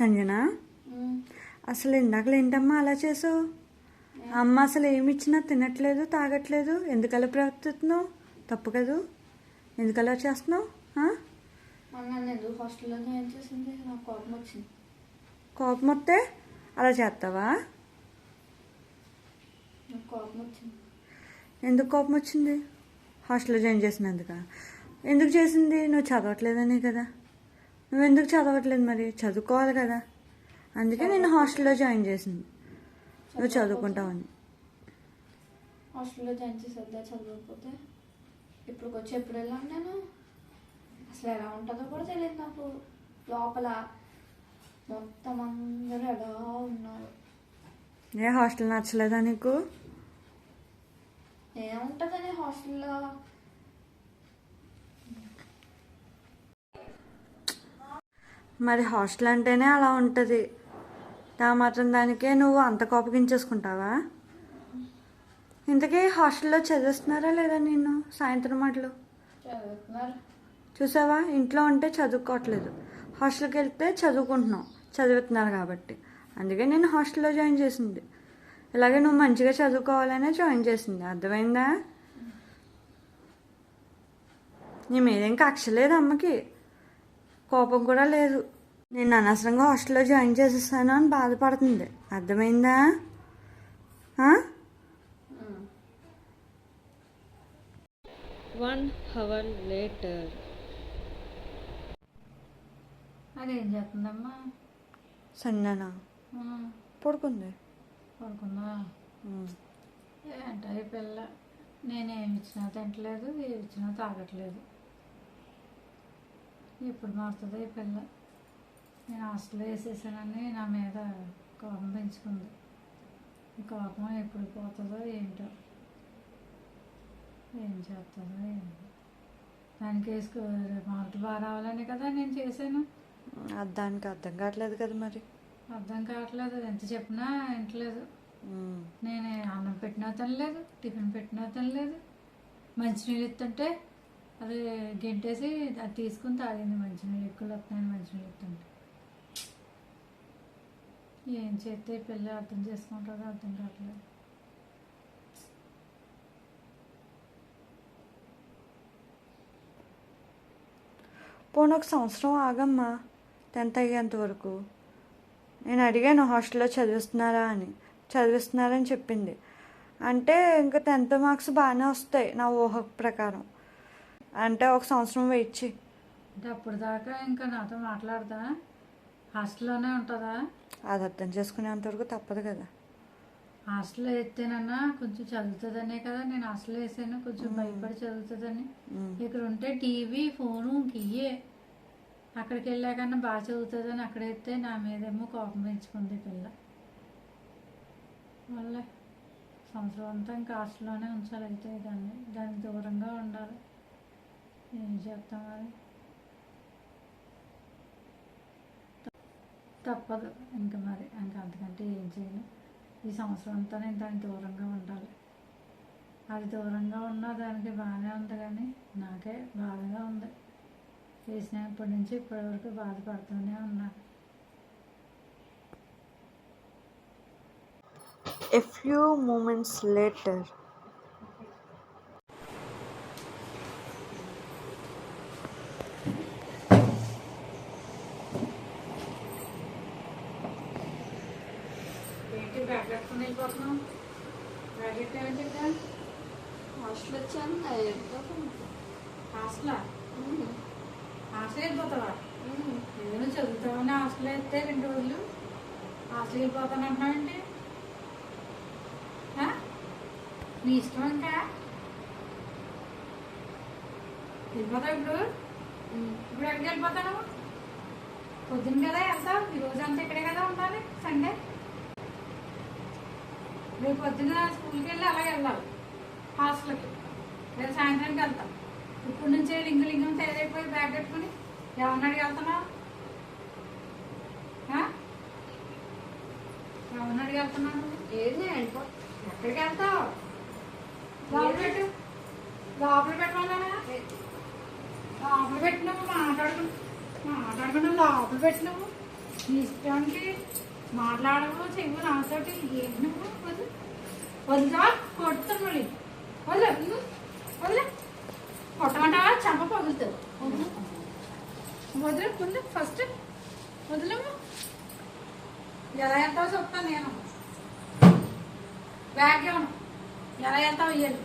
సంజన? అసలు ఇందాకలు ఏంటమ్మా అలా చేసావు? అమ్మ అసలు ఏమి ఇచ్చినా తినట్లేదు తాగట్లేదు. ఎందుకలా ప్రవర్తిస్తున్నావు? తప్పు కదూ? ఎందుకలా చేస్తున్నావు? కోపం వస్తే అలా చేస్తావా? ఎందుకు కోపం వచ్చింది? హాస్టల్లో జాయిన్ చేసినందుక? ఎందుకు చేసింది? నువ్వు చదవట్లేదనే కదా. నువ్వు ఎందుకు చదవట్లేదు మరి? చదువుకోవాలి కదా. అందుకే నేను హాస్టల్లో జాయిన్ చేసింది. నువ్వు చదువుకుంటావని. హాస్టల్లో జాయిన్ చేసేద్దా చదవకపోతే ఇప్పుడు వచ్చి ఎప్పుడు వెళ్ళాను నేను? అసలు ఎలా ఉంటుందో కూడా తెలియదు నాకు. లోపల మొత్తం అందరూ ఎలా ఉన్నారు? ఏ హాస్టల్ నచ్చలేదా నీకు? ఏముంటుందని హాస్టల్లో? మరి హాస్టల్ అంటేనే అలా ఉంటుంది. దా మాత్రం దానికే నువ్వు అంత కోపగించేసుకుంటావా? ఇంతకీ హాస్టల్లో చదివిస్తున్నారా లేదా నేను సాయంత్రం మాటలు? చూసావా? ఇంట్లో ఉంటే చదువుకోవట్లేదు. హాస్టల్కి వెళ్తే చదువుకుంటున్నావు చదువుతున్నారు కాబట్టి. అందుకే నేను హాస్టల్లో జాయిన్ చేసింది. ఇలాగే నువ్వు మంచిగా చదువుకోవాలనే జాయిన్ చేసింది. అర్థమైందా? నీ మీదేం కక్ష లేదు అమ్మకి. కోపం కూడా లేదు. నేను అనవసరంగా హాస్టల్లో జాయిన్ చేసేస్తాను అని బాధపడుతుంది. అర్థమైందా? One hour later. అదేం చేస్తుందమ్మా? సంజన పడుకుంది. పడుకుందా. ఏంట ఈ పిల్ల. నేనేమి ఇచ్చినా తింటలేదు ఏమి ఇచ్చినా తాగట్లేదు. ఎప్పుడు మారుతుందో? ఈ పిల్ల. నేను హాస్టల్లో వేసేసానని నా మీద కోపం పెంచుకుంది. ఈ కోపం ఎప్పుడు పోతుందో ఏంటో. ఏం చేస్తుందో ఏంటో. దానికి వేసుకో మార్కులు బాగా రావాలని కదా నేను చేశాను. దానికి అర్థం కావట్లేదు కదా మరి. అర్థం కావట్లేదు. ఎంత చెప్పినా వింటలేదు. నేను అన్నం పెట్టినా తినలేదు టిఫిన్ పెట్టినా తినలేదు. మంచినీళ్ళు ఇస్తుంటే అది గెంటేసి అది తీసుకుని తాగింది మంచినీళ్ళు ఎక్కువ వస్తున్నాయని మంచినీళ్ళు ఇస్తుంటే. ఏం చేస్తే ఈ పిల్ల అర్థం చేసుకుంటుందో అర్థం కావట్లేదు. పోనీ ఒక సంవత్సరం ఆగమ్మా టెన్త్ అయ్యేంత వరకు. నేను అడిగాను హాస్టల్లో చదివిస్తున్నారా అని. చదివిస్తున్నారని చెప్పింది. అంటే ఇంకా టెన్త్ మార్క్స్ బాగానే వస్తాయి నా ఊహ ప్రకారం. అంటే ఒక సంవత్సరం వెయిట్ చేయి. అంటే అప్పుడు దాకా ఇంకా నాతో మాట్లాడదా? హాస్టల్లోనే ఉంటుందా? అది అర్థం చేసుకునేంత వరకు తప్పదు కదా. హాస్టల్లో వేస్తేనన్నా కొంచెం చదువుతుందనే కదా. నేను హాస్టల్లో వేసాను కొంచెం భయపడి చదువుతుందని. ఇక్కడ ఉంటే టీవీ ఫోను ఇంకియే అక్కడికి వెళ్ళాకన్నా బాగా చదువుతుందని అక్కడ వేస్తే నా మీదేమో కోపం పెంచుకుంది పిల్ల. మళ్ళీ సంవత్సరం అంతా ఇంకా హాస్టల్లోనే ఉంచాలి అయితే దాన్ని దానికి దూరంగా ఉండాలి. ఏం చేస్తాం మరి? తప్పదు. ఇంకా మరి ఇంకా అంతకంటే ఏం చేయను. ఈ సంవత్సరం అంతా నేను దానికి దూరంగా ఉండాలి. అది దూరంగా ఉన్న దానికి బాగానే ఉంది కానీ నాకే బాధగా ఉంది. చేసినప్పటి నుంచి ఇప్పటివరకు బాధపడుతూనే ఉన్నా. ఎ ఫ్యూ మూమెంట్స్ లేటర్ ఏంటి బ్యాగ్ పెట్టుకుని వెళ్ళిపోతున్నాం బ్యాగ్ పెట్టామంటే హాస్టల్? వచ్చాను హాస్టలా హాస్టల్ వెళ్ళిపోతావా ఏదైనా చదువుతామని హాస్టల్ వేస్తే రెండు రోజులు. హాస్టల్ వెళ్ళిపోతాను అంటున్నావండి? నీ ఇష్టం ఇంకా? వెళ్ళిపోతావు ఇప్పుడు? ఇప్పుడు ఎక్కడికి వెళ్ళిపోతాను పొద్దున్న కదా వెళ్తావు? ఈ రోజు అంతా ఇక్కడే కదా ఉండాలి సండే? రేపు పొద్దున్న స్కూల్కి వెళ్ళి అలాగే వెళ్ళాలి. హాస్టల్కి. రేపు సాయంత్రానికి వెళ్తాం. ఇప్పుడు నుంచే లింగు లింగం తయారైపోయి బ్యాగ్ పెట్టుకుని ఎవరినాడికి వెళ్తున్నావు? ఎవరినాడికి వెళ్తున్నావు ఏది ఎక్కడికి వెళ్తావు? లోపల పెట్టు. లోపల పెట్టమన్నా లోపల పెట్టినావు మాట్లాడుకుని మాట్లాడుకున్నా లోపల పెట్టినావు ఇష్టానికి మాట్లాడవు చెయ్యవు నాతోటి ఏంటి నువ్వు వద్దు వద్దా కొడుతాను మళ్ళీ. వదిలే వదిలే కొట్టమంటావా? చెంప పగులుతుంది. వదిలే. వదిలే ఫస్ట్ వదిలేము ఎలా వెళ్తావో చెప్తాను నేను. బ్యాగ్ ఇవ్వను ఎలా వెళ్తావు ఇయ్యాలి.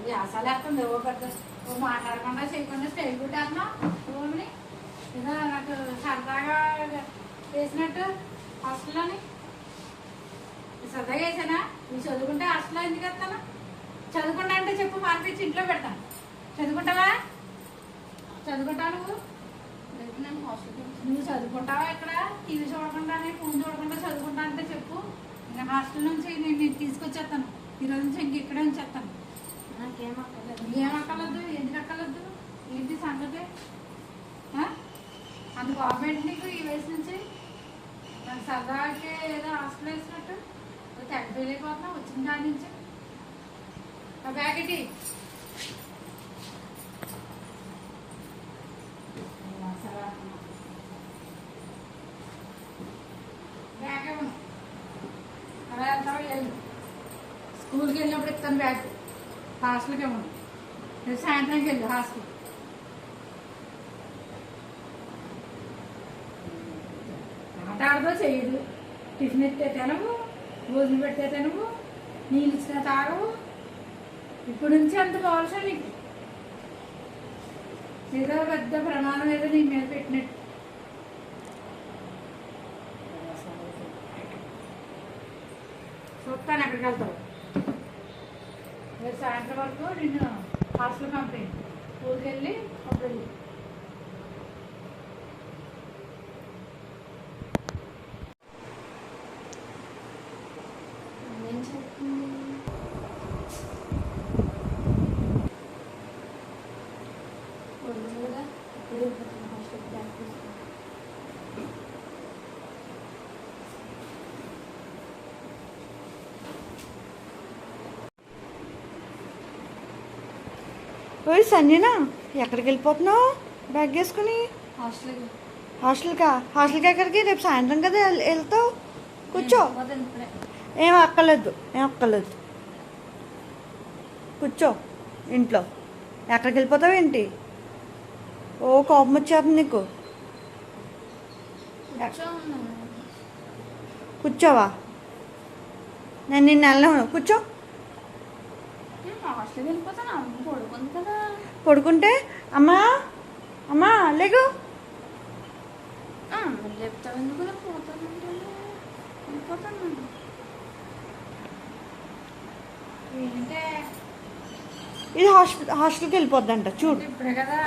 ఇది అసలు ఎక్కడ ఓ పెద్ద ఓ మాట్లాడకుండా చేయకుండా స్టైల్ పెట్టేస్తున్నా ఓమ్ని ఏదో నాకు సరదాగా వేసినట్టు హాస్టల్లోని? సరదాగా వేసానా నువ్వు చదువుకుంటే హాస్టల్లో ఎందుకు వస్తాను చదువుకుంటా అంటే చెప్పు మార్పించి ఇంట్లో పెడతాను చదువుకుంటావా? చదువుకుంటావా నువ్వు? నువ్వు చదువుకుంటావా ఇక్కడ? టీవీ చూడకుండా ఫోన్ చూడకుండా చదువుకుంటా అంటే చెప్పు. ఇంకా హాస్టల్ నుంచి నేను నేను తీసుకొచ్చేస్తాను. ఈరోజు నుంచి ఇంక ఇక్కడే ఉంచేస్తాను. ఏం అక్కర్లేదు. ఎందుకు అక్కర్లేదు? ఏంటి సంగతి? ఆ? అంత గవర్నమెంట్ నీకు ఈ వయసు నుంచి? సరదాకి ఏదో హాస్టల్ వేసినట్టు నువ్వు తెగ ఫెయిల్ అయిపోతున్నావు వచ్చిన కాడి నుంచి. ఆ బ్యాగ్ ఇటీ బ్యాగ్ ఇవ్వను. అలా వెళ్తావు వెళ్ళు స్కూల్కి వెళ్ళినప్పుడు ఇస్తాను బ్యాగ్. హాస్టల్కి ఇవ్వను. రేపు సాయంత్రంకి వెళ్ళు హాస్టల్ చేయదు. టిఫిన్ ఎత్తే తినవు భోజనం పెడితే తినవు నీళ్ళు ఇచ్చినా తాగవు ఇప్పుడు నుంచి అంత కావాల్సిన నీకు. ఏదో పెద్ద ప్రమాణం ఏదో నీ మీద పెట్టినట్టు. చూస్తాను ఎక్కడికి వెళ్తావు. రేపు సాయంత్రం వరకు నిన్ను హాస్టల్ కంప్లైంట్ స్కూల్కి వెళ్ళి అప్పుడు ఇప్పుడు బ్యాగ్ తీసుకుని ఓయ్ సంజన ఎక్కడికి వెళ్ళిపోతున్నావు? బ్యాగ్ వేసుకుని? హాస్టల్కి హాస్టల్కా హాస్టల్కి ఎక్కడికి? రేపు సాయంత్రం కదా వెళ్- వెళ్తావు? కూర్చో. ఏం అక్కర్లేదు ఏం అక్కర్లేదు. కూర్చో ఇంట్లో. ఎక్కడికి వెళ్ళిపోతావు ఏంటి? ఓ కోపం వచ్చేస్తుంది నీకు? కూర్చోవా? నేను నిన్ను వెళ్ళను. కూర్చో. పడుకుంటే? అమ్మా? అమ్మా ఏంటంటే ఇది హాస్పిటల్ హాస్టల్కి వెళ్ళిపోద్దంట. చూడు. ఇప్పుడే కదా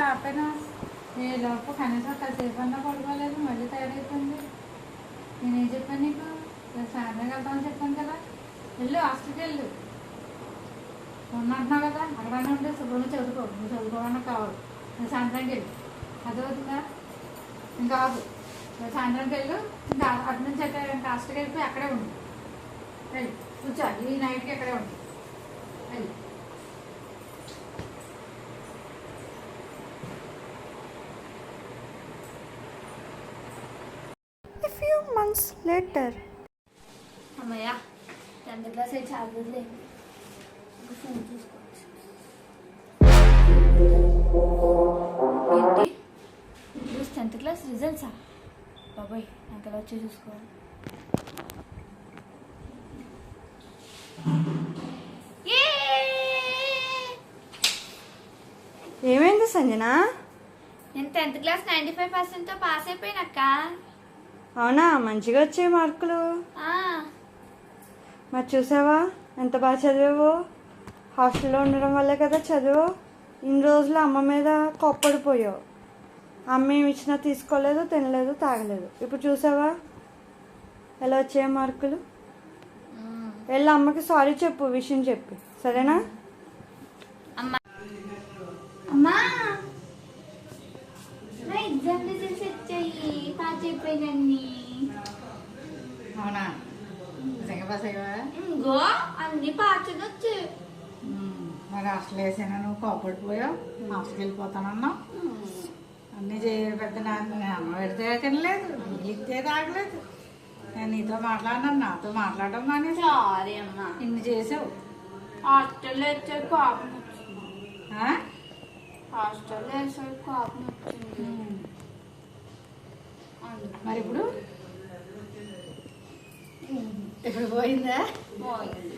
ఏ లోపు కనీసం కాసేపు అన్నా పడుకోలేదు మళ్ళీ తయారైపోయింది నేనేం చెప్పాను నీకు? రేపు సాయంత్రం వెళ్తామని చెప్పాను కదా. వెళ్ళు హాస్టల్కి వెళ్ళు. ఉన్నట్టున్నావు కదా అక్కడనే ఉంటే శుభ్రంగా చదువుకో నువ్వు చదువుకోవడానికి కావాలి. నేను సాయంత్రానికి వెళ్ళు. అదే ఇంకా కాదు సాయంత్రానికి వెళ్ళు. ఇంకా అటు నుంచి అయితే ఇంకా హాస్టల్కి వెళ్ళిపోయి అక్కడే ఉండు. వెళ్ళి కూర్చో ఈ నైట్కి అక్కడే ఉండు. వెళ్ళి. Later. అమ్మయ్య టెన్త్ క్లాస్ అయితే చాలదులే ఇంకా ఫోన్ చూసుకోవచ్చు ఏంటి? ఈరోజు టెన్త్ క్లాస్ రిజల్ట్సా బాబాయ్ నాకు ఎలా వచ్చి చూసుకోవాలి! ఏమైంది సంజన? నేను టెన్త్ క్లాస్ నైంటీ ఫైవ్ పర్సెంట్తో పాస్ అయిపోయినక్క అవునా? మంచిగా వచ్చాయి మార్కులు. మరి చూసావా? ఎంత బాగా చదివావు? హాస్టల్లో ఉండడం వల్లే కదా చదువు ఇన్ని రోజులు అమ్మ మీద కోప్పడిపోయావు. అమ్మ ఏమి ఇచ్చినా తీసుకోలేదు తినలేదు తాగలేదు. ఇప్పుడు చూసావా? ఎలా వచ్చాయి మార్కులు. వెళ్ళి అమ్మకి సారీ చెప్పు విషయం చెప్పి. సరేనా? అమ్మా. అమ్మా. ఎగ్జామ్ రిజల్ట్స్ వచ్చాయి. అయిపోయినన్ని అవునా? ఇంకో అన్ని పాస్ వచ్చు మరి హాస్టల్ వేసాను నువ్వు? కోపడిపోయావు? హాస్టల్కి వెళ్ళిపోతానన్నావు? అన్నీ చేయ పెద్ద నాన్న అమ్మ పెడితే తినలేదు ఇస్తే తాగలేదు. నేను నీతో మాట్లాడినాను నాతో మాట్లాడడం మానేసి సారీ అమ్మా. ఇన్ని చేసావు. హాస్టల్లో వచ్చే కోపం వచ్చింది? హాస్టల్లో వేసే కోపం వచ్చింది. మరి ఇప్పుడు ఇప్పుడు పోయిందా? పోయింది.